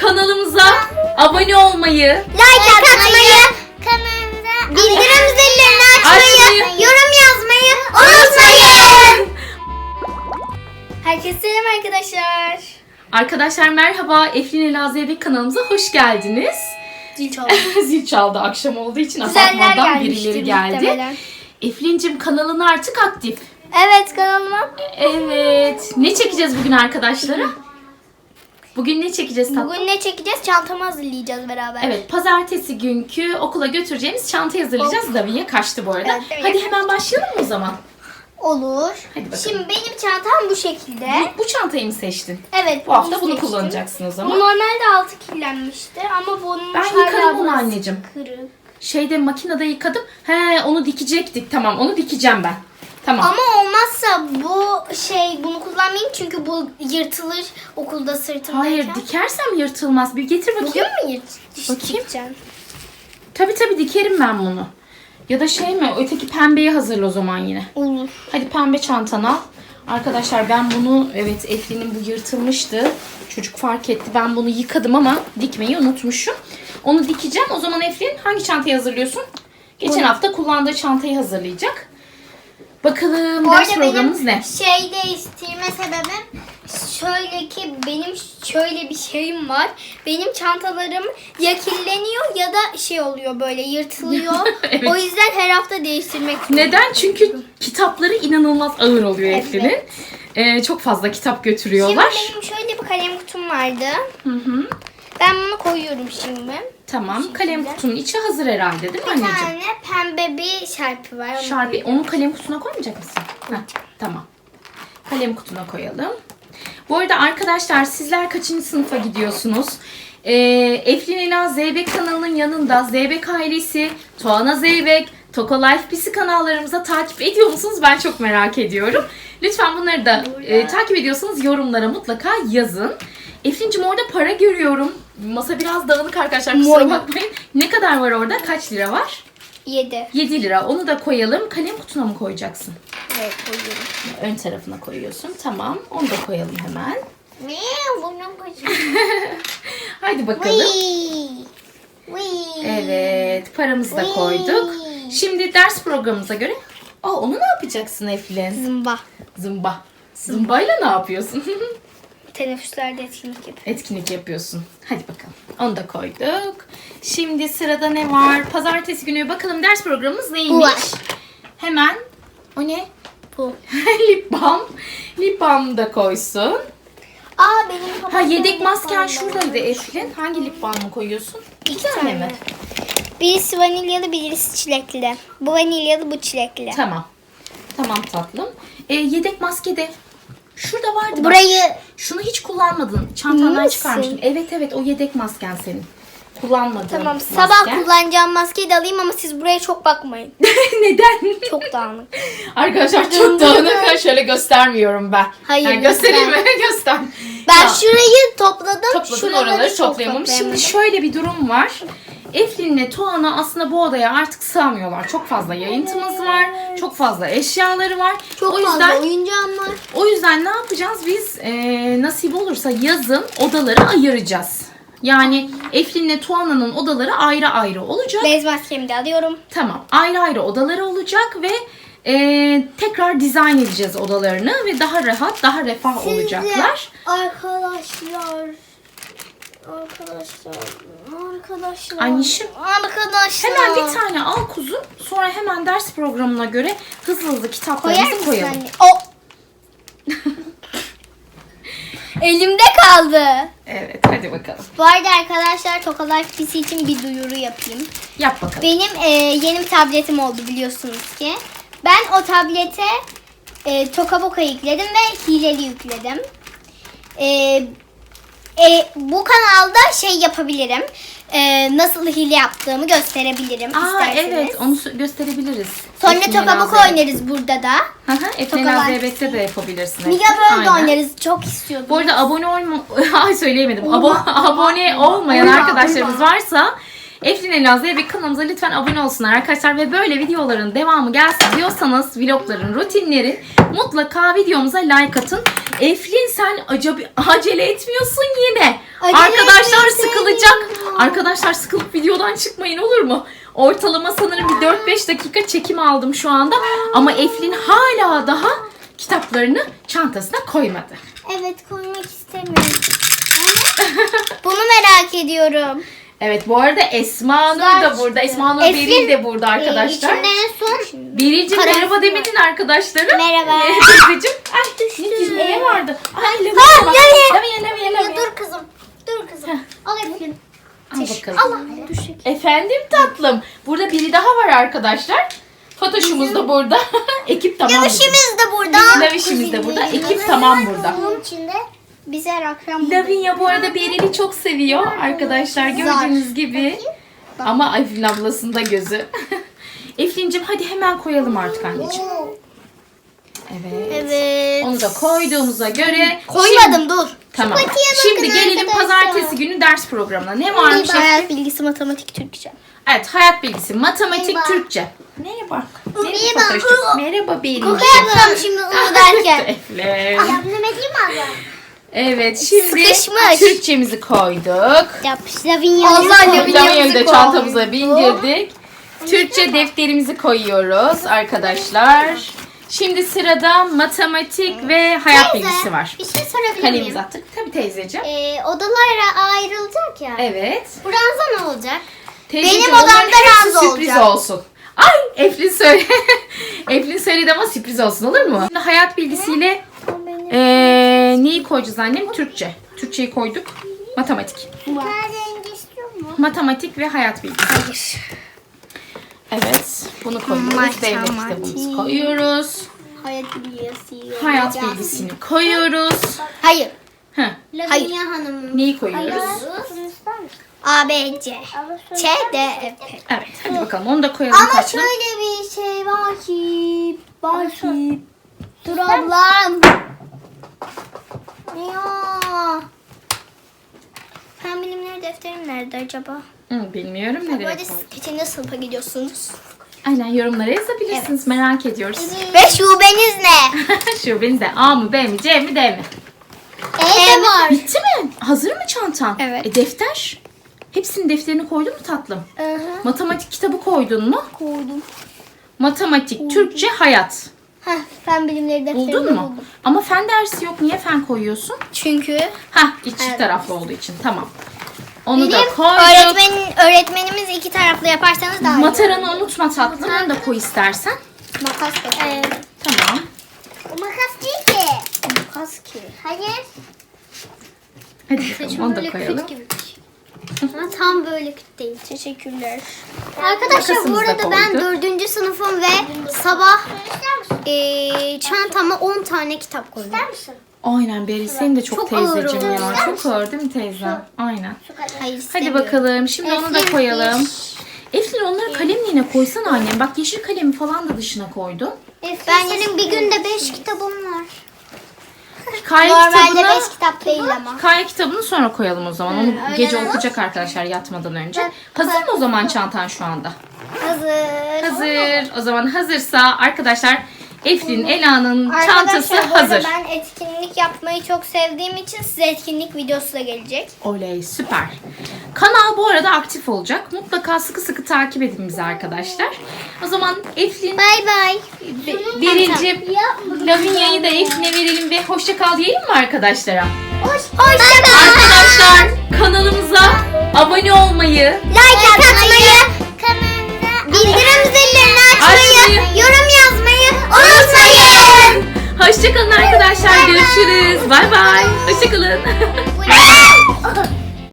kanalımıza abone olmayı, Like atmayı, kanalımıza bildirim zillerini açmayı, Açmayı. yorum yazmayı unutmayın. Herkese selam arkadaşlar. Arkadaşlar merhaba. Eflin Ela Zeybek kanalımıza hoş geldiniz. Zil çaldı. Zil çaldı akşam olduğu için apartmandan birileri geldi. Eflin'cim kanalın artık aktif. Evet kanalıma. Evet. Ne çekeceğiz bugün arkadaşlara? Bugün ne çekeceğiz tatlım? Bugün ne çekeceğiz? Çantamı hazırlayacağız beraber. Evet, pazartesi günkü okula götüreceğimiz çantayı hazırlayacağız. Daviye kaçtı bu arada. Evet, Hadi hemen başlayalım mı o zaman? Olur. Hadi bakalım. Şimdi benim çantam bu şekilde. Bu, bu çantayı mı seçtin? Evet. Bu hafta bunu seçtim. kullanacaksın o Bu zaman. normalde altı kirlenmişti ama bunun Ben hala yıkarım onu anneciğim. Kırık. Şeyde makinede yıkadım. He onu dikecektik. Tamam onu dikeceğim ben. Tamam. Ama olmazsa bu şey bunu kullanmayayım çünkü bu yırtılır okulda sırtımdayken. Hayır dikersem yırtılmaz. Bir getir bakayım. Bugün mü yırt? Bakayım. dikeceksin? Tabii tabii dikerim ben bunu. Ya da şey mi öteki pembeyi hazırla o zaman yine. Olur. Hadi pembe çantanı al. Arkadaşlar ben bunu evet Eflin'in bu yırtılmıştı. Çocuk fark etti. Ben bunu yıkadım ama dikmeyi unutmuşum. Onu dikeceğim. O zaman Eflin hangi çantayı hazırlıyorsun? Geçen Bunu. hafta kullandığı çantayı hazırlayacak. Bakalım Bu ders arada programımız benim ne? şey değiştirme sebebim şöyle ki benim şöyle bir şeyim var. Benim çantalarım ya kirleniyor ya da şey oluyor böyle yırtılıyor. Evet. O yüzden her hafta değiştirmek zorundayım. Neden? Çünkü kitapları inanılmaz ağır oluyor Evet. Eflin'in. Ee, çok fazla kitap Şimdi götürüyorlar. benim şöyle bir kalem kutum vardı. Hı hı. Ben bunu koyuyorum şimdi. Tamam. Kalem kutunun içi hazır herhalde değil mi Bir anneciğim? tane pembe bir şarpı var. onu koyuyorum. onu kalem kutusuna koymayacak mısın? Heh, tamam. Kalem kutuna koyalım. Bu arada arkadaşlar sizler kaçıncı sınıfa gidiyorsunuz? Ee, Eflin Ela Zeybek kanalının yanında Zeybek ailesi, Tuana Zeybek, Toko Life Pisi kanallarımıza takip ediyor musunuz? Ben çok merak ediyorum. Lütfen bunları da e, takip ediyorsanız yorumlara mutlaka yazın. Eflin'cim orada para görüyorum. Masa biraz dağınık arkadaşlar kusura bakmayın. Ne kadar var orada? Kaç lira var? Yedi. 7 lira. Onu da koyalım. Kalem kutuna mı koyacaksın? Evet koyuyorum. Ön tarafına koyuyorsun. Tamam. Onu da koyalım hemen. Ne? Burnum kaçıyor. Haydi bakalım. Evet. Paramızı da koyduk. Şimdi ders programımıza göre Aa, onu ne yapacaksın Eflin? Zımba. Zımba. Zımbayla ne yapıyorsun? Teneffüslerde etkinlik yapıyorum. Etkinlik yapıyorsun. Hadi bakalım. Onu da koyduk. Şimdi sırada ne var? Pazartesi günü bakalım ders programımız neymiş? Bu var. Hemen o ne? Bu. lip balm. Lip balm da koysun. Aa benim Ha yedek masken şuradaydı. Eflin. Hangi lip balmı koyuyorsun? İki tane. mi? Birisi vanilyalı, birisi çilekli. Bu vanilyalı, bu çilekli. Tamam. Tamam tatlım. E, yedek maske de şurada vardı. bak. Burayı Şunu hiç kullanmadın. Çantandan Nasıl? çıkarmıştın. Evet evet o yedek masken senin. Kullanmadın. tamam sabah masken. kullanacağım maskeyi de alayım ama siz buraya çok bakmayın. Neden? Çok dağınık. Arkadaşlar çok dağınık. Şöyle göstermiyorum ben. Hayır, Yani göstereyim mi? göster. Ben Ya. şurayı topladım. Topladın oraları toplayamamış. Şimdi şöyle bir durum var. Eflin'le Tuana aslında bu odaya artık sığamıyorlar. Çok fazla yayıntımız var. Çok fazla eşyaları var. çok o yüzden fazla oyuncağım var. o yüzden ne yapacağız? Biz eee, nasip olursa yazın odaları ayıracağız. Yani Eflin'le Tuana'nın odaları ayrı ayrı olacak. Bez maskemi de alıyorum. Tamam. Ayrı ayrı odaları olacak ve eee, tekrar dizayn edeceğiz odalarını ve daha rahat, daha refah olacaklar. Arkadaşlar. Arkadaşlar. Arkadaşlar. Anneciğim. Arkadaşlar. Hemen bir tane al kuzu. Sonra hemen ders programına göre hızlı hızlı kitaplarımızı koyalım. anne? O. Elimde kaldı. Evet hadi bakalım. Bu arada arkadaşlar Tokalar PC için bir duyuru yapayım. Yap bakalım. Benim e, yeni bir tabletim oldu biliyorsunuz ki. Ben o tablete e, Tokaboka yükledim ve hileli yükledim. E, e, bu kanalda şey yapabilirim. E, nasıl hile yaptığımı gösterebilirim Aa isterseniz. evet onu sö- gösterebiliriz. Sonra Tokaboka Elazığ. oynarız burada da. Hı hı. Eflin Tokalar. De yapabilirsin. Miga Eflin. World Aynen. oynarız. Çok istiyordum. Bu arada abone olma... Ay söyleyemedim. Abo- Olma. abone olmayan Olma. arkadaşlarımız Olma. varsa Eflin Elazığ'a ve kanalımıza lütfen abone olsunlar arkadaşlar ve böyle videoların devamı gelsin diyorsanız vlogların, rutinlerin mutlaka videomuza like atın. Eflin sen acaba acele etmiyorsun yine. Acele Arkadaşlar etmeyi sıkılacak. Arkadaşlar sıkılıp videodan çıkmayın olur mu? Ortalama sanırım bir 4-5 dakika çekim aldım şu anda. Ama Eflin hala daha kitaplarını çantasına koymadı. Evet koymak istemiyorum. Bunu merak ediyorum. Evet bu arada Esma Nur da burada. Esma Nur Eflin, Beril de burada arkadaşlar. İçinde en son Parası merhaba demedin arkadaşlarım. Merhaba. Teyzeciğim. Ay düştü. Ne vardı? Ay Lavinia Ha, bak. Lavia. Lavia, Lavia, Lavia. Dur kızım. Dur kızım. Al bakalım. Allah düşecek. Efendim tatlım. Burada biri daha var arkadaşlar. Fatoşumuz da burada. Ekip tamam. Yavuşimiz de burada. Lavişimiz de burada. Ekip tamam burada. Bunun içinde bize akşam Lavinia bu arada Beril'i çok seviyor arkadaşlar gördüğünüz gibi. Ama Eflin ablasında gözü. Eflin'cim hadi hemen koyalım artık anneciğim. Evet. Evet. Onu da koyduğumuza göre Koymadım dur. Tamam. Şimdi gelelim pazartesi günü ders programına. Ne varmış? Hayat bilgisi matematik Türkçe. Evet, hayat bilgisi, matematik, Merhaba. Türkçe. Merhaba. Merhaba Merhaba. Fatoş'cum. Merhaba Beril'cim. Koku şimdi ulu derken. Yardım edeyim mi abla? Evet, şimdi Sıkışmış. Türkçemizi koyduk. Allah koyduk. Lavinya'yı da çantamıza bindirdik. Türkçe defterimizi koyuyoruz arkadaşlar. Şimdi sırada matematik ve hayat Teyze, bilgisi var. Bir şey sorabilir Kalemizi miyim? attık. Tabii teyzeciğim. Ee, odalara ayrılacak ya. Evet. Ranza ne olacak? Teyzeciğim, Benim onların odamda hepsi ranza sürpriz olacak. olsun. Ay Eflin söyle. Eflin söyledi ama sürpriz olsun olur mu? Şimdi hayat bilgisiyle eee neyi koyacağız annem? Türkçe. Türkçeyi koyduk. Matematik. rengi istiyor mu? Matematik ve hayat bilgisi. Hayır. Evet. Bunu koyuyoruz. Devlet kitabımızı koyuyoruz. Hayat bilgisi. Hayat bilgisini koyuyoruz. Hayır. Heh. Lavinya Hanım'ın. Neyi koyuyoruz? A, B, C. Ç, D, E, F. Evet. Hadi bakalım onu da koyalım Ama tatlım. şöyle bir şey var ki. Var ki. Dur ablam. Ya. Fen bilimleri defterim nerede acaba? Hı, bilmiyorum Bu nereye arada koyduk. siz kaçıncı sınıfa gidiyorsunuz? Aynen yorumlara yazabilirsiniz. Merak ediyoruz. Ve şubeniz ne? Şubeniz de A mı B mi C mi D mi? E var. Bitti mi? Hazır mı çantan? Evet. E, defter? Hepsinin defterini koydun mu tatlım? Aha, Matematik kitabı koydun mu? koydum. Matematik, Türkçe, hayat. Heh, fen bilimleri defterini Buldun mu? buldum. Ama fen dersi yok. Niye fen koyuyorsun? Çünkü Hah, çift Evet. taraflı olduğu için. Tamam. Onu da Benim koyduk. öğretmenin, öğretmenimiz iki taraflı yaparsanız daha iyi. Mataranı unutma tatlım. Onu da koy istersen. Makas evet. Tamam. O makas değil ki. O makas ki. Hayır. Hadi bakalım onu da koyalım. Ama tam böyle küt değil. Teşekkürler. Arkadaşlar bu da arada ben dördüncü sınıfım ve sabah eee çantama 10 tane kitap koydum. İster misin? Aynen Beri senin de çok, Çok ağır teyzeciğim oldu. ya. Çok ağır değil mi teyzem? Aynen. Hayır Hadi bakalım. Şimdi onu da Eflin koyalım. Eflin onları kalemliğine koysana annem. Bak yeşil kalemi falan da dışına koydun. Ben senin bir günde 5 kitabım var. Hikaye Normalde kitabını, 5 kitap değil ama. hikaye kitabını sonra koyalım o zaman. Onu öyle gece mi? okuyacak arkadaşlar yatmadan önce. Hazır mı o zaman çantan şu anda? Hazır. Hazır. O zaman hazırsa arkadaşlar Eflin Ela'nın çantası Arkadaşlar bu arada hazır. ben etkinlik yapmayı çok sevdiğim için size etkinlik videosu da gelecek. Oley süper. Kanal bu arada aktif olacak. Mutlaka sıkı sıkı takip edin bizi arkadaşlar. O zaman Eflin, Bay bay. Be- Beril'cim, Lavinia'yı da Eflin'e verelim ve hoşça kal diyelim mi arkadaşlara? Hoş, hoşça Arkadaşlar kanalımıza abone olmayı, Like atmayı, Hoşçakalın arkadaşlar. Görüşürüz. Bay bay. Hoşçakalın.